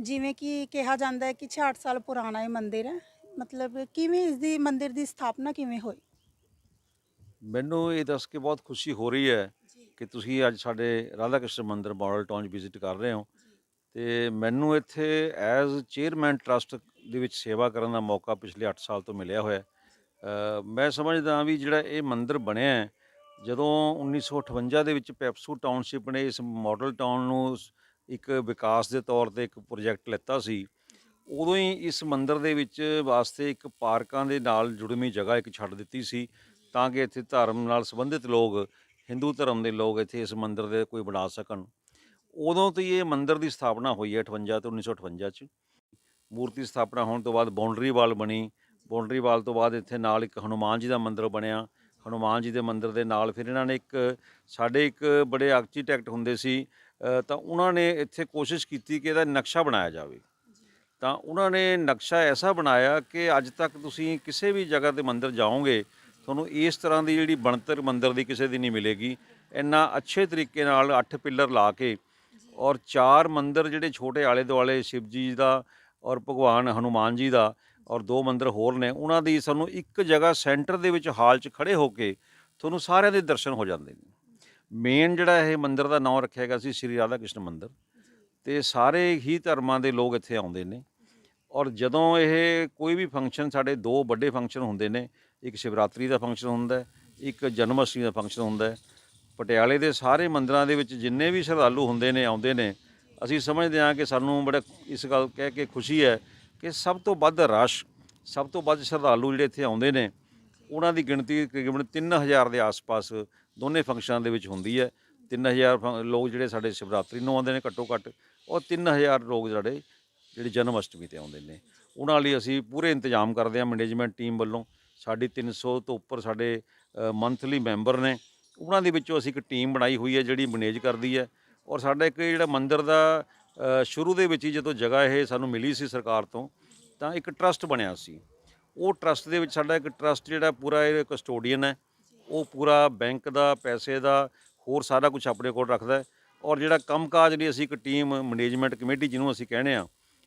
ਜਿਵੇਂ ਕਿ ਕਿਹਾ ਜਾਂਦਾ ਹੈ ਕਿ 66 ਸਾਲ ਪੁਰਾਣਾ ਇਹ ਮੰਦਿਰ ਹੈ। ਮਤਲਬ ਕਿਵੇਂ ਇਸ ਦੀ ਮੰਦਿਰ ਦੀ ਸਥਾਪਨਾ ਕਿਵੇਂ ਹੋਈ? ਮੈਨੂੰ ਇਹ ਦੱਸ ਕੇ ਬਹੁਤ ਖੁਸ਼ੀ ਹੋ ਰਹੀ ਹੈ ਕਿ ਤੁਸੀਂ ਅੱਜ ਸਾਡੇ ਰਾਧਾ ਕ੍ਰਿਸ਼ਨ ਮੰਦਿਰ ਮਾਡਲ ਟਾਊਨ ਵਿਜ਼ਿਟ ਕਰ ਰਹੇ ਹੋ। ਤੇ ਮੈਨੂੰ ਇੱਥੇ ਐਜ਼ ਚੇਅਰਮੈਨ ਟਰਸਟ ਦੇ ਵਿੱਚ ਸੇਵਾ ਕਰਨ ਦਾ ਮੌਕਾ ਪਿਛਲੇ 8 ਸਾਲ ਤੋਂ ਮਿਲਿਆ ਹੋਇਆ ਮੈਂ ਸਮਝਦਾ ਵੀ ਜਿਹੜਾ ਇਹ ਮੰਦਿਰ ਬਣਿਆ ਜਦੋਂ 1958 ਦੇ ਵਿੱਚ ਪੈਪਸੂ ਟਾਊਨਸ਼ਿਪ ਨੇ ਇਸ ਮਾਡਲ ਟਾਊਨ ਨੂੰ ਇੱਕ ਵਿਕਾਸ ਦੇ ਤੌਰ ਤੇ ਇੱਕ ਪ੍ਰੋਜੈਕਟ ਲਿੱਤਾ ਸੀ। ਉਦੋਂ ਹੀ ਇਸ ਮੰਦਿਰ ਦੇ ਵਿੱਚ ਵਾਸਤੇ ਇੱਕ ਪਾਰਕਾਂ ਦੇ ਨਾਲ ਜੁੜਵੀਂ ਜਗ੍ਹਾ ਇੱਕ ਛੱਡ ਦਿੱਤੀ ਸੀ ਤਾਂ ਕਿ ਇੱਥੇ ਧਰਮ ਨਾਲ ਸੰਬੰਧਿਤ ਲੋਕ, ਹਿੰਦੂ ਧਰਮ ਦੇ ਲੋਕ ਇੱਥੇ ਇਸ ਮੰਦਿਰ ਦੇ ਕੋਈ ਬਣਾ ਸਕਣ। ਉਦੋਂ ਤੋਂ ਹੀ ਇਹ ਮੰਦਿਰ ਦੀ ਸਥਾਪਨਾ ਹੋਈ ਹੈ 58 ਤੋਂ 1958 ਚ। ਮੂਰਤੀ ਸਥਾਪਨਾ ਹੋਣ ਤੋਂ ਬਾਅਦ ਬਾਉਂਡਰੀ ਵਾਲ ਬਣੀ। ਬਾਉਂਡਰੀ ਵਾਲ ਤੋਂ ਬਾਅਦ ਇੱਥੇ ਨਾਲ ਇੱਕ ਹਨੂਮਾਨ ਜੀ ਦਾ ਮੰਦਿਰ ਬਣਿਆ। ਹਨੂਮਾਨ ਜੀ ਦੇ ਮੰਦਿਰ ਦੇ ਨਾਲ ਫਿਰ ਇਹਨਾਂ ਨੇ ਇੱਕ, ਸਾਡੇ ਇੱਕ ਬੜੇ ਆਰਕੀਟੈਕਟ ਹੁੰਦੇ ਸੀ ਤਾਂ ਉਹਨਾਂ ਨੇ ਇੱਥੇ ਕੋਸ਼ਿਸ਼ ਕੀਤੀ ਕਿ ਇਹਦਾ ਨਕਸ਼ਾ ਬਣਾਇਆ ਜਾਵੇ। ਤਾਂ ਉਹਨਾਂ ਨੇ ਨਕਸ਼ਾ ਐਸਾ ਬਣਾਇਆ ਕਿ ਅੱਜ ਤੱਕ ਤੁਸੀਂ ਕਿਸੇ ਵੀ ਜਗ੍ਹਾ ਤੇ ਮੰਦਿਰ ਜਾਓਗੇ, ਤੁਹਾਨੂੰ ਇਸ ਤਰ੍ਹਾਂ ਦੀ ਜਿਹੜੀ ਬਣਤਰ ਮੰਦਿਰ ਦੀ ਕਿਸੇ ਦੀ ਨਹੀਂ ਮਿਲੇਗੀ। ਇੰਨਾ ਅੱਛੇ ਤਰੀਕੇ ਨਾਲ ਅੱਠ ਪਿੱਲਰ ਲਾ ਕੇ ਔਰ ਚਾਰ ਮੰਦਿਰ ਜਿਹੜੇ ਛੋਟੇ ਆਲੇ ਦੁਆਲੇ ਸ਼ਿਵ ਜੀ ਦਾ ਔਰ ਭਗਵਾਨ ਹਨੂਮਾਨ ਜੀ ਦਾ ਔਰ ਦੋ ਮੰਦਿਰ ਹੋਰ ਨੇ, ਉਹਨਾਂ ਦੀ ਸਾਨੂੰ ਇੱਕ ਜਗ੍ਹਾ ਸੈਂਟਰ ਦੇ ਵਿੱਚ ਹਾਲ 'ਚ ਖੜੇ ਹੋ ਕੇ ਤੁਹਾਨੂੰ ਸਾਰਿਆਂ ਦੇ ਦਰਸ਼ਨ ਹੋ ਜਾਂਦੇ ਨੇ। ਮੇਨ ਜਿਹੜਾ ਇਹ ਮੰਦਿਰ ਦਾ ਨਾਮ ਰੱਖਿਆ ਗਿਆ ਸੀ ਸ੍ਰੀ ਰਾਧਾ ਕ੍ਰਿਸ਼ਨ ਮੰਦਿਰ। ਤੇ ਸਾਰੇ ਹੀ ਧਰਮਾਂ ਦੇ ਲੋਕ ਇੱਥੇ ਆਉਂਦੇ ਨੇ। ਔਰ ਜਦੋਂ ਇਹ ਕੋਈ ਵੀ ਫੰਕਸ਼ਨ ਸਾਡੇ ਦੋ ਵੱਡੇ ਫੰਕਸ਼ਨ ਹੁੰਦੇ ਨੇ, ਇੱਕ ਸ਼ਿਵਰਾਤਰੀ ਦਾ ਫੰਕਸ਼ਨ ਹੁੰਦਾ ਇੱਕ ਜਨਮ ਅਸ਼ਟਮੀ ਦਾ ਫੰਕਸ਼ਨ ਹੁੰਦਾ ਪਟਿਆਲੇ ਦੇ ਸਾਰੇ ਮੰਦਿਰਾਂ ਦੇ ਵਿੱਚ ਜਿੰਨੇ ਵੀ ਸ਼ਰਧਾਲੂ ਹੁੰਦੇ ਨੇ, ਆਉਂਦੇ ਨੇ, ਅਸੀਂ ਸਮਝਦੇ ਹਾਂ ਕਿ ਸਾਨੂੰ ਬੜਾ ਇਸ ਗੱਲ ਕਹਿ ਕੇ ਖੁਸ਼ੀ ਹੈ ਕਿ ਸਭ ਤੋਂ ਵੱਧ ਰਸ਼, ਸਭ ਤੋਂ ਵੱਧ ਸ਼ਰਧਾਲੂ ਜਿਹੜੇ ਇੱਥੇ ਆਉਂਦੇ ਨੇ, ਉਹਨਾਂ ਦੀ ਗਿਣਤੀ ਤਕਰੀਬਨ 3000 ਦੇ ਆਸ-ਪਾਸ ਦੋਨੇ ਫੰਕਸ਼ਨਾਂ ਦੇ ਵਿੱਚ ਹੁੰਦੀ ਹੈ। 3000 ਫੰ- ਲੋਕ ਜਿਹੜੇ ਸਾਡੇ ਸ਼ਿਵਰਾਤਰੀ ਨੂੰ ਆਉਂਦੇ ਨੇ ਘੱਟੋ ਘੱਟ ਔਰ 3000 ਲੋਕ ਜਿਹੜੇ ਜਿਹੜੇ ਜਨਮ ਅਸ਼ਟਮੀ ਤੇ ਆਉਂਦੇ ਨੇ। ਉਹਨਾਂ ਲਈ ਅਸੀਂ ਪੂਰੇ ਇੰਤਜ਼ਾਮ ਕਰਦੇ ਹਾਂ ਮੈਨੇਜਮੈਂਟ ਟੀਮ ਵੱਲੋਂ। ਸਾਡੀ 300 ਤੋਂ ਉੱਪਰ ਸਾਡੇ ਮੰਥਲੀ ਮੈਂਬਰ ਨੇ। ਉਹਨਾਂ ਦੇ ਵਿੱਚੋਂ ਅਸੀਂ ਇੱਕ ਟੀਮ ਬਣਾਈ ਹੋਈ ਹੈ ਜਿਹੜੀ ਮੈਨੇਜ ਕਰਦੀ ਹੈ। ਔਰ ਸਾਡਾ ਇੱਕ ਜਿਹੜਾ ਮੰਦਿਰ ਦਾ ਸ਼ੁਰੂ ਦੇ ਵਿੱਚ ਹੀ ਜਦੋਂ ਜਗ੍ਹਾ ਇਹ ਸਾਨੂੰ ਮਿਲੀ ਸੀ ਸਰਕਾਰ ਤੋਂ, ਤਾਂ ਇੱਕ ਟਰਸਟ ਬਣਿਆ ਸੀ। ਉਹ ਟਰਸਟ ਦੇ ਵਿੱਚ ਸਾਡਾ ਇੱਕ ਟਰਸਟ ਜਿਹੜਾ ਪੂਰਾ ਇਹ ਕਸਟੋਡੀਅਨ ਹੈ। ਉਹ ਪੂਰਾ ਬੈਂਕ ਦਾ, ਪੈਸੇ ਦਾ, ਹੋਰ ਸਾਰਾ ਕੁਝ ਆਪਣੇ ਕੋਲ ਰੱਖਦਾ ਔਰ ਜਿਹੜਾ ਕੰਮਕਾਜ ਲਈ ਅਸੀਂ ਇੱਕ ਟੀਮ, ਮੈਨੇਜਮੈਂਟ ਕਮੇਟੀ ਜਿਹਨੂੰ ਅਸੀਂ ਕਹਿੰਦੇ ਆ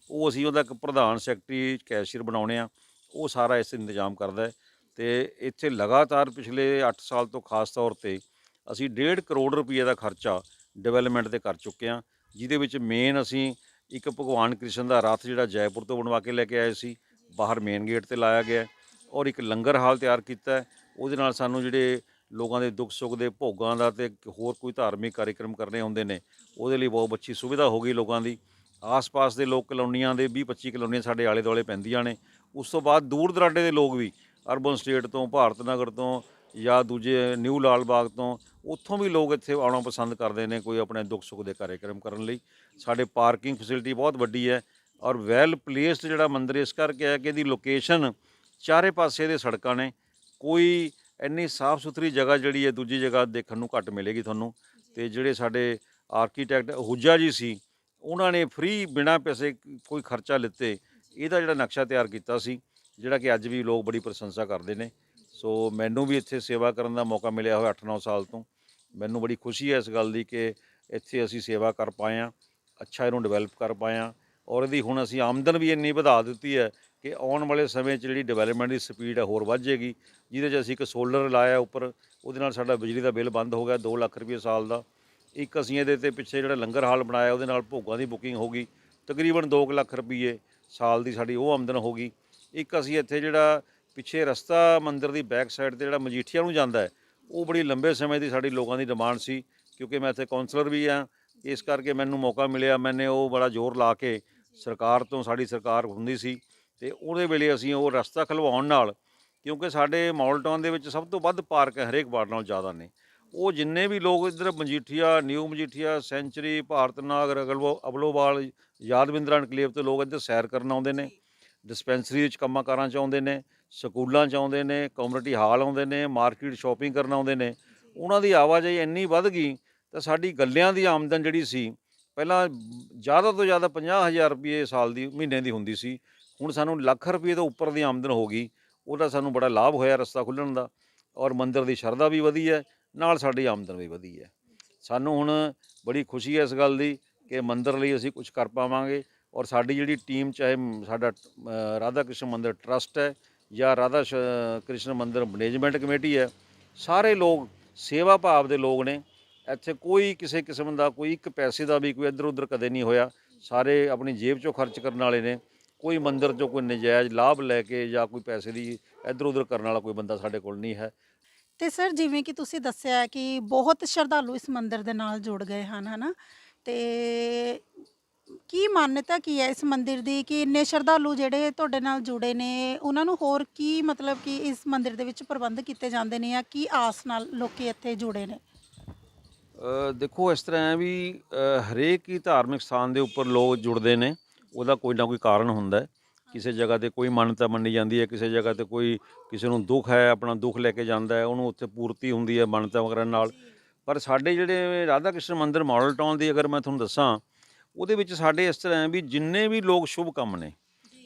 ਉਹ ਅਸੀਂ ਉਹਦਾ ਇੱਕ ਪ੍ਰਧਾਨ ਸੈਕਟਰੀ, ਕੈਸ਼ੀਅਰ ਬਣਾਉਣੇ ਆ ਉਹ ਸਾਰਾ ਇਸ ਇੰਤਜ਼ਾਮ ਕਰਦਾ ਹੈ। ਤੇ ਇੱਥੇ ਲਗਾਤਾਰ ਪਿਛਲੇ 8 ਸਾਲ ਤੋਂ ਖਾਸ ਤੌਰ ਤੇ ਅਸੀਂ 1.5 ਕਰੋੜ ਰੁਪਏ ਦਾ ਖਰਚਾ ਡਿਵੈਲਪਮੈਂਟ ਤੇ ਕਰ ਚੁੱਕੇ ਹਾਂ, ਜਿਹਦੇ ਵਿੱਚ ਮੇਨ ਅਸੀਂ ਇੱਕ ਭਗਵਾਨ ਕ੍ਰਿਸ਼ਨ ਦਾ ਰਥ ਜਿਹੜਾ ਜੈਪੁਰ ਤੋਂ ਬਣਵਾ ਕੇ ਲੈ ਕੇ ਆਏ ਸੀ, ਬਾਹਰ ਮੇਨ ਗੇਟ ਤੇ ਲਾਇਆ ਗਿਆ ਔਰ ਇੱਕ ਲੰਗਰ ਹਾਲ ਤਿਆਰ ਕੀਤਾ ਉਹਦੇ ਨਾਲ ਸਾਨੂੰ ਜਿਹੜੇ ਲੋਕਾਂ ਦੇ ਦੁੱਖ ਸੁੱਖ ਦੇ ਭੋਗਾਂ ਦਾ ਤੇ ਹੋਰ ਕੋਈ ਧਾਰਮਿਕ ਕਾਰਜਕ੍ਰਮ ਕਰਨੇ ਹੁੰਦੇ ਨੇ, ਉਹਦੇ ਲਈ ਬਹੁਤ ਅੱਛੀ ਸੁਵਿਧਾ ਹੋ ਗਈ ਲੋਕਾਂ ਦੀ। ਆਸ-ਪਾਸ ਦੇ ਲੋਕ ਕਲੋਨੀਆਂ ਦੇ 20-25 ਕਲੋਨੀਆਂ ਸਾਡੇ ਆਲੇ ਦੁਆਲੇ ਪੈਂਦੀਆਂ ਨੇ। ਉਸ ਤੋਂ ਬਾਅਦ ਦੂਰ ਦਰਾਡੇ ਦੇ ਲੋਕ ਵੀ, ਅਰਬਨ ਸਟੇਟ ਤੋਂ, ਭਾਰਤ ਨਗਰ ਤੋਂ ਜਾਂ ਦੂਜੇ ਨਿਊ ਲਾਲ ਬਾਗ ਤੋਂ, ਉੱਥੋਂ ਵੀ ਲੋਕ ਇੱਥੇ ਆਉਣਾ ਪਸੰਦ ਕਰਦੇ ਨੇ ਕੋਈ ਆਪਣੇ ਦੁੱਖ ਸੁੱਖ ਦੇ ਕਾਰਜਕ੍ਰਮ ਕਰਨ ਲਈ। ਸਾਡੇ ਪਾਰਕਿੰਗ ਫੈਸਿਲਿਟੀ ਬਹੁਤ ਵੱਡੀ ਹੈ ਔਰ ਵੈਲ ਪਲੇਸਡ ਜਿਹੜਾ ਮੰਦਿਰ ਇਸ ਕਰਕੇ ਹੈ ਕਿ ਇਹਦੀ ਲੋਕੇਸ਼ਨ ਚਾਰੇ ਪਾਸੇ ਦੇ ਸੜਕਾਂ ਨੇ। ਕੋਈ ਇੰਨੀ ਸਾਫ਼ ਸੁਥਰੀ ਜਗ੍ਹਾ ਜਿਹੜੀ ਹੈ ਦੂਜੀ ਜਗ੍ਹਾ ਦੇਖਣ ਨੂੰ ਘੱਟ ਮਿਲੇਗੀ ਤੁਹਾਨੂੰ। ਤੇ ਜਿਹੜੇ ਸਾਡੇ ਆਰਕੀਟੈਕਟ ਹੁਜਾ ਜੀ ਸੀ ਉਹਨਾਂ ਨੇ ਫ੍ਰੀ ਬਿਨਾਂ ਪੈਸੇ ਕੋਈ ਖਰਚਾ ਲਿੱਤੇ ਇਹਦਾ ਜਿਹੜਾ ਨਕਸ਼ਾ ਤਿਆਰ ਕੀਤਾ ਸੀ ਜਿਹੜਾ ਕਿ ਅੱਜ ਵੀ ਲੋਕ ਬੜੀ ਪ੍ਰਸ਼ੰਸਾ ਕਰਦੇ ਨੇ। ਸੋ ਮੈਨੂੰ ਵੀ ਇੱਥੇ ਸੇਵਾ ਕਰਨ ਦਾ ਮੌਕਾ ਮਿਲਿਆ ਹੋਇਆ 8-9 ਸਾਲ ਤੋਂ। ਮੈਨੂੰ ਬੜੀ ਖੁਸ਼ੀ ਹੈ ਇਸ ਗੱਲ ਦੀ ਕਿ ਇੱਥੇ ਅਸੀਂ ਸੇਵਾ ਕਰ ਪਾਏ ਹਾਂ ਅੱਛਾ ਇਹਨੂੰ ਡਿਵੈਲਪ ਕਰ ਪਾਏ ਹਾਂ। ਔਰ ਇਹਦੀ ਹੁਣ ਅਸੀਂ ਆਮਦਨ ਵੀ ਇੰਨੀ ਵਧਾ ਦਿੱਤੀ ਹੈ ਕਿ ਆਉਣ ਵਾਲੇ ਸਮੇਂ 'ਚ ਜਿਹੜੀ ਡਿਵੈਲਪਮੈਂਟ ਦੀ ਸਪੀਡ ਹੈ ਹੋਰ ਵੱਧ ਜਾਏਗੀ, ਜਿਹਦੇ 'ਚ ਅਸੀਂ ਇੱਕ ਸੋਲਰ ਲਾਇਆ ਉੱਪਰ, ਉਹਦੇ ਨਾਲ ਸਾਡਾ ਬਿਜਲੀ ਦਾ ਬਿੱਲ ਬੰਦ ਹੋ ਗਿਆ 2 ਲੱਖ ਰੁਪਏ ਸਾਲ ਦਾ। ਇੱਕ ਅਸੀਂ ਇਹਦੇ ਤੇ ਪਿੱਛੇ ਜਿਹੜਾ ਲੰਗਰ ਹਾਲ ਬਣਾਇਆ, ਉਹਦੇ ਨਾਲ ਭੋਗਾਂ ਦੀ ਬੁਕਿੰਗ ਹੋ ਗਈ। ਤਕਰੀਬਨ 2 ਲੱਖ ਰੁਪਏ ਸਾਲ ਦੀ ਸਾਡੀ ਉਹ ਆਮਦਨ ਹੋ ਗਈ। ਇੱਕ ਅਸੀਂ ਇੱਥੇ ਜਿਹੜਾ ਪਿੱਛੇ ਰਸਤਾ ਮੰਦਿਰ ਦੀ ਬੈਕ ਸਾਈਡ ਤੇ ਜਿਹੜਾ ਮਜੀਠੀਆ ਨੂੰ ਜਾਂਦਾ ਹੈ, ਉਹ ਬੜੀ ਲੰਬੇ ਸਮੇਂ ਦੀ ਸਾਡੀ ਲੋਕਾਂ ਦੀ ਡਿਮਾਂਡ ਸੀ, ਕਿਉਂਕਿ ਮੈਂ ਇੱਥੇ ਕਾਉਂਸਲਰ ਵੀ ਆ ਇਸ ਕਰਕੇ ਮੈਨੂੰ ਮੌਕਾ ਮਿਲਿਆ, ਮੈਨੇ ਉਹ ਬੜਾ ਜ਼ੋਰ ਲਾ ਕੇ ਸਰਕਾਰ ਤੋਂ, ਸਾਡੀ ਸਰਕਾਰ ਹੁੰਦੀ ਸੀ। ਤੇ ਉਹਦੇ ਵੇਲੇ ਅਸੀਂ ਉਹ ਰਸਤਾ ਖਲਵਾਉਣ ਨਾਲ, ਕਿਉਂਕਿ ਸਾਡੇ ਮਾਡਲ ਦੇ ਵਿੱਚ ਸਭ ਤੋਂ ਵੱਧ ਪਾਰਕ ਹਰੇਕ ਵਾਰਡ ਨਾਲ ਜ਼ਿਆਦਾ ਨੇ। ਉਹ ਜਿੰਨੇ ਵੀ ਲੋਕ ਇੱਧਰ ਮਜੀਠੀਆ, ਨਿਊ ਮਜੀਠੀਆ, ਸੈਂਚਰੀ, ਭਾਰਤ ਨਾਗਰ, ਅਗਲਵੋ, ਅਬਲੋਵਾਲ, ਯਾਦਵਿੰਦਰਾ ਐਨਕਲੇਵ ਤੋਂ ਲੋਕ ਇੱਧਰ ਸੈਰ ਕਰਨ ਆਉਂਦੇ ਨੇ, ਡਿਸਪੈਂਸਰੀ ਵਿੱਚ ਕੰਮਾਂ ਕਾਰਾਂ 'ਚ ਆਉਂਦੇ ਨੇ, ਸਕੂਲਾਂ 'ਚ ਆਉਂਦੇ ਨੇ, ਕਮਿਊਨਿਟੀ ਹਾਲ ਆਉਂਦੇ ਨੇ, ਮਾਰਕੀਟ ਸ਼ਾਪਿੰਗ ਕਰਨ ਆਉਂਦੇ ਨੇ। ਉਹਨਾਂ ਦੀ ਆਵਾਜਾਈ ਇੰਨੀ ਵੱਧ ਗਈ ਤਾਂ ਸਾਡੀ ਗੱਲਿਆਂ ਦੀ ਆਮਦਨ ਜਿਹੜੀ ਸੀ, ਪਹਿਲਾਂ ਜ਼ਿਆਦਾ ਤੋਂ ਜ਼ਿਆਦਾ 50000 ਰੁਪਏ ਸਾਲ ਦੀ, ਮਹੀਨੇ ਦੀ ਹੁੰਦੀ ਸੀ। ਹੁਣ ਸਾਨੂੰ ਲੱਖ ਰੁਪਏ ਤੋਂ ਉੱਪਰ ਦੀ ਆਮਦਨ ਹੋ ਗਈ, ਉਹਦਾ ਸਾਨੂੰ ਬੜਾ ਲਾਭ ਹੋਇਆ ਰਸਤਾ ਖੁੱਲਣ ਦਾ ਔਰ ਮੰਦਿਰ ਦੀ ਸ਼ਰਧਾ ਵੀ ਵਧੀ ਹੈ, ਨਾਲ ਸਾਡੀ ਆਮਦਨ ਵੀ ਵਧੀ ਹੈ। ਸਾਨੂੰ ਹੁਣ ਬੜੀ ਖੁਸ਼ੀ ਹੈ ਇਸ ਗੱਲ ਦੀ ਕਿ ਮੰਦਿਰ ਲਈ ਅਸੀਂ ਕੁਝ ਕਰ ਪਾਵਾਂਗੇ ਔਰ ਸਾਡੀ ਜਿਹੜੀ ਟੀਮ ਚਾਹੇ ਸਾਡਾ ਰਾਧਾ ਕ੍ਰਿਸ਼ਨ ਮੰਦਿਰ ਟਰਸਟ ਹੈ ਜਾਂ ਰਾਧਾ ਸ਼- ਕ੍ਰਿਸ਼ਨ ਮੰਦਿਰ ਮੈਨੇਜਮੈਂਟ ਕਮੇਟੀ ਹੈ, ਸਾਰੇ ਲੋਕ, ਸੇਵਾ ਭਾਵ ਦੇ ਲੋਕ ਨੇ, ਇੱਥੇ ਕੋਈ ਕਿਸੇ ਕਿਸਮ ਦਾ ਕੋਈ ਇੱਕ ਪੈਸੇ ਦਾ ਵੀ ਕੋਈ ਇੱਧਰ ਉੱਧਰ ਕਦੇ ਨਹੀਂ ਹੋਇਆ, ਸਾਰੇ ਆਪਣੀ ਜੇਬ ਚੋਂ ਖਰਚ ਕਰਨ ਵਾਲੇ ਨੇ ਕੋਈ ਮੰਦਿਰ ਚੋਂ ਕੋਈ ਨਜਾਇਜ਼ ਲਾਭ ਲੈ ਕੇ ਜਾਂ ਕੋਈ ਪੈਸੇ ਦੀ ਇੱਧਰ ਉੱਧਰ ਕਰਨ ਵਾਲਾ ਕੋਈ ਬੰਦਾ ਸਾਡੇ ਕੋਲ ਨਹੀਂ ਹੈ। ਤੇ ਸਰ ਜਿਵੇਂ ਕਿ ਤੁਸੀਂ ਦੱਸਿਆ ਹੈ ਕਿ ਬਹੁਤ ਸ਼ਰਧਾਲੂ ਇਸ ਮੰਦਿਰ ਦੇ ਨਾਲ ਜੁੜ ਗਏ ਹਨ ਹਨਾ? ਤੇ ਕੀ ਮਾਨਤਾ ਕੀ ਹੈ ਇਸ ਮੰਦਿਰ ਦੀ ਕਿ ਇੰਨੇ ਸ਼ਰਧਾਲੂ ਜਿਹੜੇ ਤੁਹਾਡੇ ਨਾਲ ਜੁੜੇ ਨੇ ਉਹਨਾਂ ਨੂੰ ਹੋਰ ਕੀ ਮਤਲਬ ਕਿ ਇਸ ਮੰਦਿਰ ਦੇ ਵਿੱਚ ਪ੍ਰਬੰਧ ਕੀਤੇ ਜਾਂਦੇ ਨੇ ਜਾਂ ਕੀ ਆਸ ਨਾਲ ਲੋਕੀ ਇੱਥੇ ਜੁੜੇ ਨੇ? ਅ, ਦੇਖੋ ਇਸ ਤਰ੍ਹਾਂ ਹੈ ਵੀ ਅ, ਹਰੇਕ ਹੀ ਧਾਰਮਿਕ ਸਥਾਨ ਦੇ ਉੱਪਰ ਲੋਕ ਜੁੜਦੇ ਨੇ। ਉਹਦਾ ਕੋਈ ਨਾ ਕੋਈ ਕਾਰਨ ਹੁੰਦਾ ਹੈ। ਕਿਸੇ ਜਗ੍ਹਾ ਤੇ ਕੋਈ ਮੰਨਤਾ ਮੰਨੀ ਜਾਂਦੀ ਹੈ ਕਿਸੇ ਜਗ੍ਹਾ ਤੇ ਕੋਈ ਕਿਸੇ ਨੂੰ ਦੁੱਖ ਹੈ ਆਪਣਾ ਦੁੱਖ ਲੈ ਕੇ ਜਾਂਦਾ ਹੈ ਉਹਨੂੰ ਉੱਥੇ ਪੂਰਤੀ ਹੁੰਦੀ ਹੈ ਮੰਨਤਾ ਵਗੈਰਾ ਨਾਲ। ਪਰ ਸਾਡੇ ਜਿਹੜੇ ਰਾਧਾ ਕ੍ਰਿਸ਼ਨ ਮੰਦਿਰ ਮਾਡਲ ਟਾਊਨ ਦੀ ਅਗਰ ਮੈਂ ਤੁਹਾਨੂੰ ਦੱਸਾਂ ਉਹਦੇ ਵਿੱਚ ਸਾਡੇ ਇਸ ਤਰ੍ਹਾਂ ਹੈ ਵੀ ਜਿੰਨੇ ਵੀ ਲੋਕ ਸ਼ੁਭ ਕੰਮ ਨੇ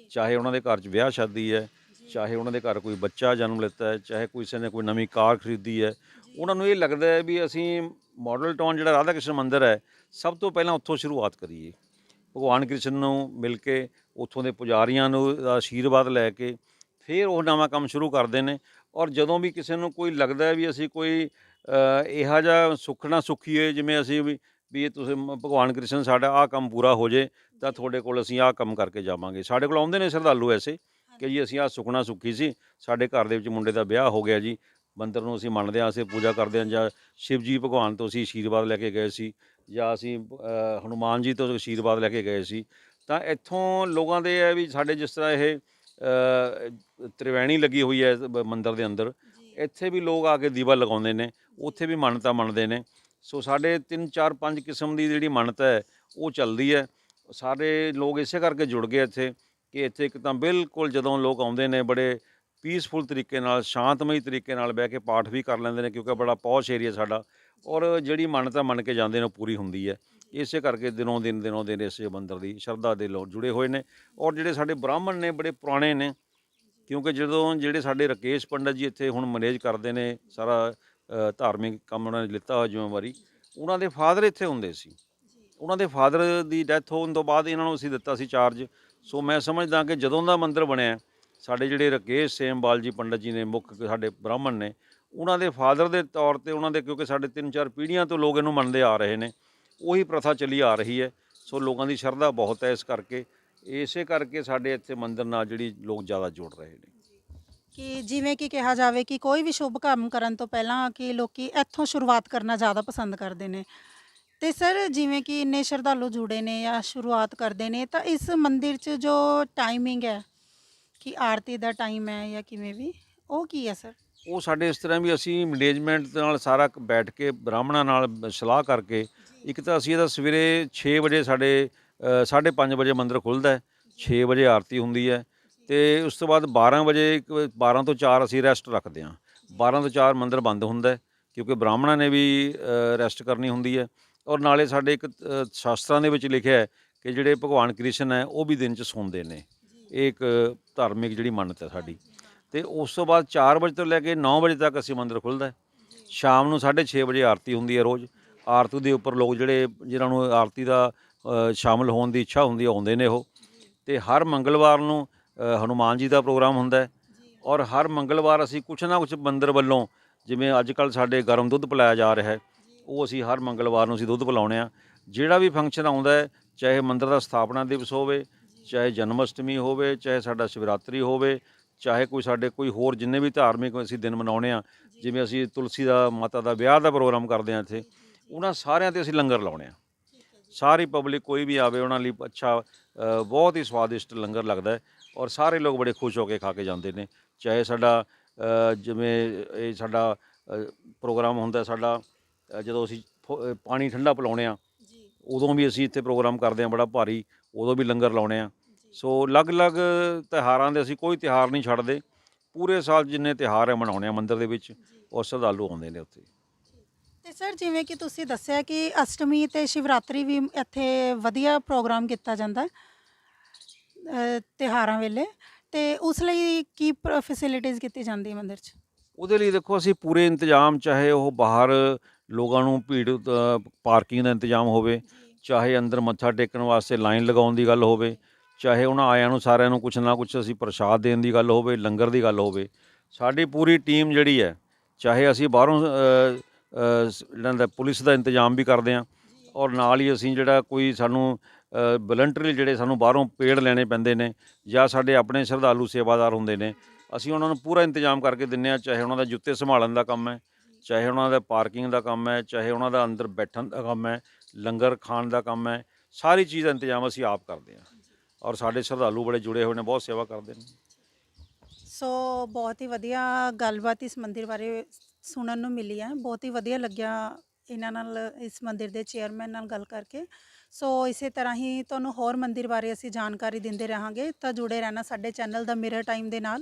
ਚਾਹੇ ਉਹਨਾਂ ਦੇ ਘਰ 'ਚ ਵਿਆਹ ਸ਼ਾਦੀ ਹੈ ਚਾਹੇ ਉਹਨਾਂ ਦੇ ਘਰ ਕੋਈ ਬੱਚਾ ਜਨਮ ਲਿੱਤਾ ਹੈ ਚਾਹੇ ਕਿਸੇ ਨੇ ਕੋਈ ਨਵੀਂ ਕਾਰ ਖਰੀਦੀ ਹੈ ਉਹਨਾਂ ਨੂੰ ਇਹ ਲੱਗਦਾ ਹੈ ਵੀ ਅਸੀਂ ਮਾਡਲ ਟਾਊਨ ਜਿਹੜਾ ਰਾਧਾ ਕ੍ਰਿਸ਼ਨ ਮੰਦਿਰ ਹੈ ਸਭ ਤੋਂ ਪਹਿਲਾਂ ਉੱਥੋਂ ਸ਼ੁਰੂਆਤ ਕਰੀਏ। ਭਗਵਾਨ ਕ੍ਰਿਸ਼ਨ ਨੂੰ ਮਿਲ ਕੇ ਉੱਥੋਂ ਦੇ ਪੁਜਾਰੀਆਂ ਨੂੰ ਆਸ਼ੀਰਵਾਦ ਲੈ ਕੇ ਫਿਰ ਉਹ ਨਵਾਂ ਕੰਮ ਸ਼ੁਰੂ ਕਰਦੇ ਨੇ। ਔਰ ਜਦੋਂ ਵੀ ਕਿਸੇ ਨੂੰ ਕੋਈ ਲੱਗਦਾ ਵੀ ਅਸੀਂ ਕੋਈ ਇਹੋ ਜਿਹਾ ਸੁਖਣਾ ਸੁਖੀਏ ਜਿਵੇਂ ਅਸੀਂ ਵੀ ਵੀ ਇਹ ਤੁਸੀਂ ਭਗਵਾਨ ਕ੍ਰਿਸ਼ਨ ਸਾਡਾ ਆਹ ਕੰਮ ਪੂਰਾ ਹੋ ਜੇ, ਤਾਂ ਤੁਹਾਡੇ ਕੋਲ ਅਸੀਂ ਆਹ ਕੰਮ ਕਰਕੇ ਜਾਵਾਂਗੇ। ਸਾਡੇ ਕੋਲ ਆਉਂਦੇ ਨੇ ਸ਼ਰਧਾਲੂ ਐਸੇ ਕਿ ਜੀ ਅਸੀਂ ਆਹ ਸੁਖਣਾ ਸੁਖੀ ਸੀ, ਸਾਡੇ ਘਰ ਦੇ ਵਿੱਚ ਮੁੰਡੇ ਦਾ ਵਿਆਹ ਹੋ ਗਿਆ ਜੀ। ਮੰਦਿਰ ਨੂੰ ਅਸੀਂ ਮੰਨਦੇ ਹਾਂ, ਅਸੀਂ ਪੂਜਾ ਕਰਦੇ ਹਾਂ ਜਾਂ ਸ਼ਿਵ ਜੀ ਭਗਵਾਨ ਤੋਂ ਅਸੀਂ ਆਸ਼ੀਰਵਾਦ ਲੈ ਕੇ ਗਏ ਸੀ। ਜਾਂ ਅਸੀਂ ਹਨੂਮਾਨ ਜੀ ਤੋਂ ਆਸ਼ੀਰਵਾਦ ਲੈ ਕੇ ਗਏ ਸੀ ਤਾਂ ਇੱਥੋਂ ਲੋਕਾਂ ਦੇ ਹੈ ਵੀ ਸਾਡੇ ਜਿਸ ਤਰ੍ਹਾਂ ਇਹ ਤ੍ਰਿਵੈਣੀ ਲੱਗੀ ਹੋਈ ਹੈ ਮੰਦਿਰ ਦੇ ਅੰਦਰ ਇੱਥੇ ਵੀ ਲੋਕ ਆ ਕੇ ਦੀਵਾ ਲਗਾਉਂਦੇ ਨੇ ਉੱਥੇ ਵੀ ਮੰਨਤਾ ਮੰਨਦੇ ਨੇ ਸੋ ਸਾਡੇ 3 4 5 ਕਿਸਮ ਦੀ ਜਿਹੜੀ ਮੰਨਤਾ ਹੈ ਉਹ ਚੱਲਦੀ ਹੈ ਸਾਰੇ ਲੋਕ ਇਸੇ ਕਰਕੇ ਜੁੜ ਗਏ ਇੱਥੇ ਕਿ ਇੱਥੇ ਇੱਕ ਤਾਂ ਬਿਲਕੁਲ ਜਦੋਂ ਲੋਕ ਆਉਂਦੇ ਨੇ ਬੜੇ ਪੀਸਫੁਲ ਤਰੀਕੇ ਨਾਲ ਸ਼ਾਂਤਮਈ ਤਰੀਕੇ ਨਾਲ ਬਹਿ ਕੇ ਪਾਠ ਵੀ ਕਰ ਲੈਂਦੇ ਨੇ ਕਿਉਂਕਿ ਬੜਾ ਪੌਸ਼ ਏਰੀਆ ਸਾਡਾ ਔਰ ਜਿਹੜੀ ਮੰਨਤਾ ਮੰਨ ਕੇ ਜਾਂਦੇ ਨੇ, ਉਹ ਪੂਰੀ ਹੁੰਦੀ ਹੈ। ਇਸੇ ਕਰਕੇ ਦਿਨੋਂ ਦਿਨ ਦਿਨੋਂ ਦਿਨ ਇਸੇ ਮੰਦਰ ਦੀ ਸ਼ਰਧਾ ਦੇ ਲੋਕ ਜੁੜੇ ਹੋਏ ਨੇ। ਔਰ ਜਿਹੜੇ ਸਾਡੇ ਬ੍ਰਾਹਮਣ ਨੇ, ਬੜੇ ਪੁਰਾਣੇ ਨੇ, ਕਿਉਂਕਿ ਜਦੋਂ ਜਿਹੜੇ ਸਾਡੇ ਰਕੇਸ਼ ਪੰਡਤ ਜੀ ਇੱਥੇ ਹੁਣ ਮੈਨੇਜ ਕਰਦੇ ਨੇ ਸਾਰਾ ਧਾਰਮਿਕ ਕੰਮ ਉਹਨਾਂ ਨੇ ਲਿੱਤਾ ਹੋਇਆ ਜ਼ਿੰਮੇਵਾਰੀ, ਉਹਨਾਂ ਦੇ ਫਾਦਰ ਇੱਥੇ ਹੁੰਦੇ ਸੀ। ਉਹਨਾਂ ਦੇ ਫਾਦਰ ਦੀ ਡੈਥ ਹੋਣ ਤੋਂ ਬਾਅਦ ਇਹਨਾਂ ਨੂੰ ਅਸੀਂ ਦਿੱਤਾ ਸੀ ਚਾਰਜ। ਸੋ ਮੈਂ ਸਮਝਦਾ ਕਿ ਜਦੋਂ ਦਾ ਮੰਦਿਰ ਬਣਿਆ, ਸਾਡੇ ਜਿਹੜੇ ਰਕੇਸ਼ ਸੇਮਬਾਲ ਜੀ ਪੰਡਤ ਜੀ ਨੇ, ਮੁੱਖ ਸਾਡੇ ਬ੍ਰਾਹਮਣ ਨੇ ਉਹਨਾਂ ਦੇ ਫਾਦਰ ਦੇ ਤੌਰ ਤੇ ਉਹਨਾਂ ਦੇ ਕਿਉਂਕਿ ਸਾਡੇ ਤਿੰਨ ਚਾਰ ਪੀੜ੍ਹੀਆਂ ਤੋਂ ਲੋਕ ਇਹਨੂੰ ਮੰਨਦੇ ਆ ਰਹੇ ਨੇ, ਉਹੀ ਪ੍ਰਥਾ ਚੱਲੀ ਆ ਰਹੀ ਹੈ। ਸੋ ਲੋਕਾਂ ਦੀ ਸ਼ਰਧਾ ਬਹੁਤ ਹੈ ਇਸ ਕਰਕੇ। ਇਸੇ ਕਰਕੇ ਸਾਡੇ ਇੱਥੇ ਮੰਦਿਰ ਨਾਲ ਜਿਹੜੀ ਲੋਕ ਜ਼ਿਆਦਾ ਜੁੜ ਰਹੇ ਨੇ। ਕਿ ਜਿਵੇਂ ਕਿ ਕਿਹਾ ਜਾਵੇ ਕਿ ਕੋਈ ਵੀ ਸ਼ੁਭ ਕੰਮ ਕਰਨ ਤੋਂ ਪਹਿਲਾਂ ਕਿ ਲੋਕੀ ਇੱਥੋਂ ਸ਼ੁਰੂਆਤ ਕਰਨਾ ਜ਼ਿਆਦਾ ਪਸੰਦ ਕਰਦੇ ਨੇ। ਤੇ ਸਰ ਜਿਵੇਂ ਕਿ ਇੰਨੇ ਸ਼ਰਧਾਲੂ ਜੁੜੇ ਨੇ ਜਾਂ ਸ਼ੁਰੂਆਤ ਕਰਦੇ ਨੇ, ਤਾਂ ਇਸ ਮੰਦਿਰ 'ਚ ਜੋ ਟਾਈਮਿੰਗ ਹੈ, ਕਿ ਆਰਤੀ ਦਾ ਟਾਈਮ ਹੈ ਜਾਂ ਕਿਵੇਂ ਵੀ, ਉਹ ਕੀ ਹੈ ਸਰ? ਉਹ ਸਾਡੇ ਇਸ ਤਰ੍ਹਾਂ ਵੀ ਅਸੀਂ ਮੈਨੇਜਮੈਂਟ ਨਾਲ ਸਾਰਾ ਬੈਠ ਕੇ ਬ੍ਰਾਹਮਣਾਂ ਨਾਲ ਸਲਾਹ ਕਰਕੇ ਇੱਕ ਤਾਂ ਅਸੀਂ ਇਹਦਾ ਸਵੇਰੇ 6 ਵਜੇ ਸਾਡੇ 5:30 ਵਜੇ ਮੰਦਿਰ ਖੁੱਲਦਾ ਹੈ 6 ਵਜੇ ਆਰਤੀ ਹੁੰਦੀ ਹੈ ਤੇ ਉਸ ਤੋਂ ਬਾਅਦ 12 ਵਜੇ ਇੱਕ ਵ- 12 ਤੋਂ 4 ਅਸੀਂ ਰੈਸਟ ਰੱਖਦੇ ਹਾਂ। 12 ਤੋਂ 4 ਮੰਦਿਰ ਬੰਦ ਹੁੰਦਾ ਹੈ ਕਿਉਂਕਿ ਬ੍ਰਾਹਮਣਾਂ ਨੇ ਵੀ ਰੈਸਟ ਕਰਨੀ ਹੁੰਦੀ ਹੈ ਔਰ ਨਾਲੇ ਸਾਡੇ ਇੱਕ ਸ਼ਾਸਤਰਾਂ ਦੇ ਵਿੱਚ ਲਿਖਿਆ ਹੈ ਕਿ ਜਿਹੜੇ ਭਗਵਾਨ ਕ੍ਰਿਸ਼ਨ ਹੈ ਉਹ ਵੀ ਦਿਨ 'ਚ ਸੌਂਦੇ ਨੇ। ਇਹ ਇੱਕ ਧਾਰਮਿਕ ਜਿਹੜੀ ਮੰਨਤ ਹੈ ਸਾਡੀ। ਤੇ ਉਸ ਤੋਂ ਬਾਅਦ 4 ਵਜੇ ਤੋਂ ਲੈ ਕੇ 9 ਵਜੇ ਤੱਕ ਅਸੀਂ ਮੰਦਿਰ ਖੁੱਲਦਾ ਹੈ। ਸ਼ਾਮ ਨੂੰ 6:30 ਵਜੇ ਆਰਤੀ ਹੁੰਦੀ ਹੈ ਰੋਜ਼। ਆਰਤੀ ਦੇ ਉੱਪਰ ਲੋਕ ਜਿਹੜੇ ਜਿਨ੍ਹਾਂ ਨੂੰ ਆਰਤੀ ਦਾ ਅ, ਸ਼ਾਮਲ ਹੋਣ ਦੀ ਇੱਛਾ ਹੁੰਦੀ ਆਉਂਦੇ ਨੇ ਉਹ। ਤੇ ਹਰ ਮੰਗਲਵਾਰ ਨੂੰ ਅ, ਹਨੂਮਾਨ ਜੀ ਦਾ ਪ੍ਰੋਗਰਾਮ ਹੁੰਦਾ ਹੈ ਔਰ ਹਰ ਮੰਗਲਵਾਰ ਅਸੀਂ ਕੁਛ ਨਾ ਕੁਛ ਮੰਦਿਰ ਵੱਲੋਂ ਜਿਵੇਂ ਅੱਜ ਕੱਲ ਸਾਡੇ ਗਰਮ ਦੁੱਧ ਪਿਲਾਇਆ ਜਾ ਰਿਹਾ ਹੈ ਉਹ ਅਸੀਂ ਹਰ ਮੰਗਲਵਾਰ ਨੂੰ ਅਸੀਂ ਦੁੱਧ ਪਿਲਾਉਣੇ ਆ ਜਿਹੜਾ ਵੀ ਫੰਕਸ਼ਨ ਆਉਂਦਾ ਹੈ ਚਾਹੇ ਮੰਦਿਰ ਦਾ ਸਥਾਪਨਾ ਦਿਵਸ ਹੋਵੇ ਚਾਹੇ ਜਨਮ ਅਸ਼ਟਮੀ ਹੋਵੇ ਚਾਹੇ ਸਾਡਾ ਸ਼ਿਵਰਾਤਰੀ ਹੋਵੇ ਚਾਹੇ ਕੋਈ ਸਾਡੇ ਕੋਈ ਹੋਰ ਜਿੰਨੇ ਵੀ ਧਾਰਮਿਕ ਅਸੀਂ ਦਿਨ ਮਨਾਉਣੇ ਆ ਜਿਵੇਂ ਅਸੀਂ ਤੁਲਸੀ ਦਾ ਮਾਤਾ ਦਾ ਵਿਆਹ ਦਾ ਪ੍ਰੋਗਰਾਮ ਕਰਦੇ ਆ ਇੱਥੇ ਉਹਨਾਂ ਸਾਰਿਆਂ ਤੇ ਅਸੀਂ ਲੰਗਰ ਲਾਉਣੇ ਆ। ਸਾਰੀ ਪਬਲਿਕ ਕੋਈ ਵੀ ਆਵੇ ਉਹਨਾਂ ਲਈ ਅੱਛਾ ਬਹੁਤ ਹੀ ਸਵਾਦਿਸ਼ਟ ਲੰਗਰ ਲੱਗਦਾ ਹੈ ਔਰ ਸਾਰੇ ਲੋਕ ਬੜੇ ਖੁਸ਼ ਹੋ ਕੇ ਖਾ ਕੇ ਜਾਂਦੇ ਨੇ। ਚਾਹੇ ਸਾਡਾ ਜਿਵੇਂ ਇਹ ਸਾਡਾ ਪ੍ਰੋਗਰਾਮ ਹੁੰਦਾ ਸਾਡਾ ਜਦੋਂ ਅਸੀਂ ਪਾਣੀ ਠੰਡਾ ਪਿਲਾਉਣੇ ਆ ਉਦੋਂ ਵੀ ਅਸੀਂ ਇੱਥੇ ਪ੍ਰੋਗਰਾਮ ਕਰਦੇ ਆ ਬੜਾ ਭਾਰੀ ਉਦੋਂ ਵੀ ਲੰਗਰ ਲਾਉਣੇ ਆ। ਸੋ ਅਲੱਗ-ਅਲੱਗ ਤਿਉਹਾਰਾਂ ਦੇ ਅਸੀਂ ਕੋਈ ਤਿਉਹਾਰ ਨਹੀਂ ਛੱਡਦੇ। ਪੂਰੇ ਸਾਲ ਜਿੰਨੇ ਤਿਉਹਾਰ ਹੈ ਮਨਾਉਣੇ ਆ ਮੰਦਿਰ ਦੇ ਵਿੱਚ ਔਰ ਸ਼ਰਧਾਲੂ ਆਉਂਦੇ ਨੇ ਉੱਥੇ। ਤੇ ਸਰ ਜਿਵੇਂ ਕਿ ਤੁਸੀਂ ਦੱਸਿਆ ਕਿ ਅਸ਼ਟਮੀ ਤੇ ਸ਼ਿਵਰਾਤਰੀ ਵੀ ਇੱਥੇ ਵਧੀਆ ਪ੍ਰੋਗਰਾਮ ਕੀਤਾ ਜਾਂਦਾ ਹੈ ਅ, ਤਿਉਹਾਰਾਂ ਵੇਲੇ। ਤੇ ਉਸ ਲਈ ਕੀ ਫੈਸਿਲਿਟੀਜ਼ ਕੀਤੀ ਜਾਂਦੀ ਹੈ ਮੰਦਿਰ 'ਚ? ਉਹਦੇ ਲਈ ਦੇਖੋ ਅਸੀਂ ਪੂਰੇ ਇੰਤਜ਼ਾਮ ਚਾਹੇ ਉਹ ਬਾਹਰ ਲੋਕਾਂ ਨੂੰ ਭੀੜ ਪਾਰਕਿੰਗ ਦਾ ਇੰਤਜ਼ਾਮ ਹੋਵੇ ਚਾਹੇ ਅੰਦਰ ਮੱਥਾ ਟੇਕਣ ਵਾਸਤੇ ਲਾਈਨ ਲਗਾਉਣ ਦੀ ਗੱਲ ਹੋਵੇ ਚਾਹੇ ਉਹਨਾਂ ਆਇਆਂ ਨੂੰ, ਸਾਰਿਆਂ ਨੂੰ ਕੁਛ ਨਾ ਕੁਛ ਅਸੀਂ ਪ੍ਰਸ਼ਾਦ ਦੇਣ ਦੀ ਗੱਲ ਹੋਵੇ, ਲੰਗਰ ਦੀ ਗੱਲ ਹੋਵੇ, ਸਾਡੀ ਪੂਰੀ ਟੀਮ ਜਿਹੜੀ ਹੈ, ਚਾਹੇ ਅਸੀਂ ਬਾਹਰੋਂ ਜਿਹੜਾ ਦਾ ਪੁਲਿਸ ਦਾ ਇੰਤਜ਼ਾਮ ਵੀ ਕਰਦੇ ਹਾਂ ਔਰ ਨਾਲ ਹੀ ਅਸੀਂ ਜਿਹੜਾ ਕੋਈ ਸਾਨੂੰ ਵਲੰਟਰੀ ਜਿਹੜੇ ਸਾਨੂੰ ਬਾਹਰੋਂ ਪੇੜ ਲੈਣੇ ਪੈਂਦੇ ਨੇ ਜਾਂ ਸਾਡੇ ਆਪਣੇ ਸ਼ਰਧਾਲੂ ਸੇਵਾਦਾਰ ਹੁੰਦੇ ਨੇ, ਅਸੀਂ ਉਹਨਾਂ ਨੂੰ ਪੂਰਾ ਇੰਤਜ਼ਾਮ ਕਰਕੇ ਦਿੰਨੇ ਆ ਚਾਹੇ ਉਹਨਾਂ ਦਾ ਜੁੱਤੇ ਸੰਭਾਲਣ ਦਾ ਕੰਮ ਹੈ, ਚਾਹੇ ਉਹਨਾਂ ਦਾ ਪਾਰਕਿੰਗ ਦਾ ਕੰਮ ਹੈ, ਚਾਹੇ ਉਹਨਾਂ ਦਾ ਅੰਦਰ ਬੈਠਣ ਦਾ ਕੰਮ ਹੈ, ਲੰਗਰ ਖਾਣ ਦਾ ਕੰਮ ਹੈ, ਸਾਰੀ ਚੀਜ਼ ਦਾ ਇੰਤਜ਼ਾਮ ਅਸੀਂ ਆਪ ਕਰਦੇ ਹਾਂ। ਔਰ ਸਾਡੇ ਸ਼ਰਧਾਲੂ ਬੜੇ ਜੁੜੇ ਹੋਏ ਨੇ, ਬਹੁਤ ਸੇਵਾ ਕਰਦੇ ਨੇ। ਸੋ ਬਹੁਤ ਹੀ ਵਧੀਆ ਗੱਲਬਾਤ ਇਸ ਮੰਦਿਰ ਬਾਰੇ ਸੁਣਨ ਨੂੰ ਮਿਲੀ ਹੈ। ਬਹੁਤ ਹੀ ਵਧੀਆ ਲੱਗਿਆ ਇਹਨਾਂ ਨਾਲ, ਇਸ ਮੰਦਿਰ ਦੇ ਚੇਅਰਮੈਨ ਨਾਲ ਗੱਲ ਕਰਕੇ। ਸੋ ਇਸੇ ਤਰ੍ਹਾਂ ਹੀ ਤੁਹਾਨੂੰ ਹੋਰ ਮੰਦਿਰ ਬਾਰੇ ਅਸੀਂ ਜਾਣਕਾਰੀ ਦਿੰਦੇ ਰਹਾਂਗੇ। ਤਾਂ ਜੁੜੇ ਰਹਿਣਾ ਸਾਡੇ ਚੈਨਲ ਦਾ ਮਿਰਰ ਟਾਈਮ ਦੇ ਨਾਲ।